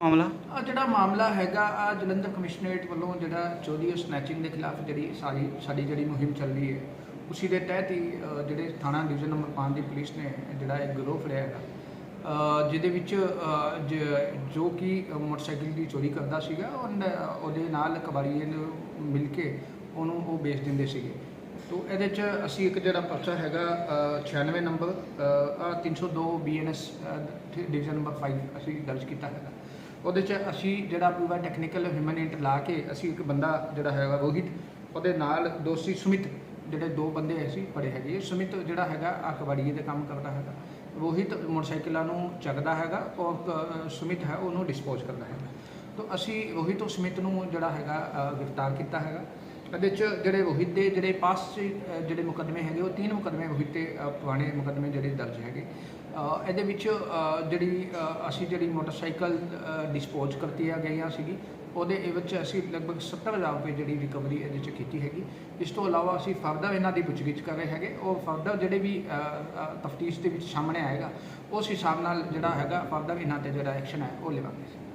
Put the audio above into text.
ਮਾਮਲਾ? ਆ ਜਿਹੜਾ ਮਾਮਲਾ ਹੈਗਾ ਆ ਜਲੰਧਰ ਕਮਿਸ਼ਨਰੇਟ ਵੱਲੋਂ ਜਿਹੜਾ ਚੋਰੀ ਸਨੈਚਿੰਗ ਦੇ ਖਿਲਾਫ ਜਿਹੜੀ ਸਾਰੀ ਸਾਡੀ ਜਿਹੜੀ ਮੁਹਿੰਮ ਚੱਲ ਰਹੀ ਹੈ ਉਸੇ ਦੇ ਤਹਿਤ ਹੀ ਅ, ਜਿਹੜੇ ਥਾਣਾ ਡਿਵੀਜ਼ਨ ਨੰਬਰ 5 ਦੀ ਪੁਲਿਸ ਨੇ ਜਿਹੜਾ ਇੱਕ ਗਰੋਹ ਫੜਿਆ ਹੈਗਾ ਅ, ਜਿਹਦੇ ਵਿੱਚ ਅ, ਜ- ਜੋ ਕਿ ਮੋਟਰਸਾਈਕਲ ਦੀ ਚੋਰੀ ਕਰਦਾ ਸੀਗਾ ਉਹਨ- ਉਹਦੇ ਨਾਲ ਕਬਾੜੀਏ ਨੂੰ ਮਿਲ ਕੇ ਉਹਨੂੰ ਉਹ ਵੇਚ ਦਿੰਦੇ ਸੀਗੇ। ਤੋ ਇਹਦੇ ਚ ਅਸੀਂ ਇੱਕ ਜਿਹੜਾ ਪਰਚਾ ਹੈਗਾ ਅ, 96 ਨੰਬਰ ਅ, ਆ 302 ਬੀਐਨਐਸ ਡਿਵੀਜ਼ਨ ਨੰਬਰ 5 ਅਸੀਂ ਦਰਜ ਕੀਤਾ ਹੈਗਾ। ਉਹਦੇ ਚ ਅਸੀਂ ਜਿਹੜਾ ਪੂਰਾ ਟੈਕਨੀਕਲ ਹਿਊਮਨ ਇੰਟ ਲਾ ਕੇ ਅਸੀਂ ਇੱਕ ਬੰਦਾ ਜਿਹੜਾ ਹੈਗਾ ਰੋਹਿਤ, ਉਹਦੇ ਨਾਲ ਦੋਸਤੀ ਸੁਮਿਤ, ਜਿਹੜੇ ਦੋ ਬੰਦੇ ਅਸੀਂ ਫੜੇ ਹੈਗੇ। ਸੁਮਿਤ ਜਿਹੜਾ ਹੈਗਾ ਆ ਕਬੱਡੀ ਦੇ ਕੰਮ ਕਰਦਾ ਹੈਗਾ। ਰੋਹਿਤ ਮੋਟਰਸਾਈਕਲਾਂ ਨੂੰ ਚੱਕਦਾ ਹੈਗਾ ਔਰ ਸੁਮਿਤ ਹੈ, ਉਹਨੂੰ ਡਿਸਪੋਜ਼ ਕਰਦਾ ਹੈਗਾ। ਤਾਂ ਅਸੀਂ ਰੋਹਿਤ ਔਰ ਸੁਮਿਤ ਨੂੰ ਜਿਹੜਾ ਹੈਗਾ ਗ੍ਰਿਫਤਾਰ ਕੀਤਾ ਹੈਗਾ। ਇਹਦੇ ਚ ਜਿਹੜੇ ਰੋਹਿਤ ਦੇ ਜਿਹੜੇ ਪਾਸ ਜਿਹੜੇ ਮੁਕੱਦਮੇ ਹੈਗੇ, ਉਹ ਤਿੰਨ ਮੁਕੱਦਮੇ ਰੋਹਿਤ ਤੇ ਪੁਰਾਣੇ ਮੁਕੱਦਮੇ ਜਿਹੜੇ ਦਰਜ ਹੈਗੇ। ਇਹਦੇ ਵਿੱਚ ਜਿਹੜੀ ਅਸੀਂ ਜਿਹੜੀ ਮੋਟਰਸਾਈਕਲ ਡਿਸਪੋਜ਼ ਕਰਤੀ ਆ, ਗਈਆਂ ਸੀਗੀ, ਉਹਦੇ ਇਹ ਵਿੱਚ ਅਸੀਂ ਲਗਭਗ 70000 ਰੁਪਏ ਜਿਹੜੀ ਰਿਕਵਰੀ ਇਹਦੇ ਚ ਕੀਤੀ ਹੈਗੀ। ਇਸ ਤੋਂ ਇਲਾਵਾ ਅਸੀਂ ਫਰਦਰ ਇਹਨਾਂ ਦੀ ਪੁੱਛਗਿੱਛ ਕਰ ਰਹੇ ਹੈਗੇ। ਉਹ ਫਰਦਰ ਜਿਹੜੇ ਵੀ ਤਫਤੀਸ਼ ਦੇ ਵਿੱਚ ਸਾਹਮਣੇ ਆਏਗਾ, ਉਸ ਹਿਸਾਬ ਨਾਲ ਜਿਹੜਾ ਹੈਗਾ, ਫਰਦਰ ਇਹਨਾਂ ਤੇ ਜਿਹੜਾ ਐਕਸ਼ਨ ਹੈ, ਉਹ ਲਵਾਂਗੇ।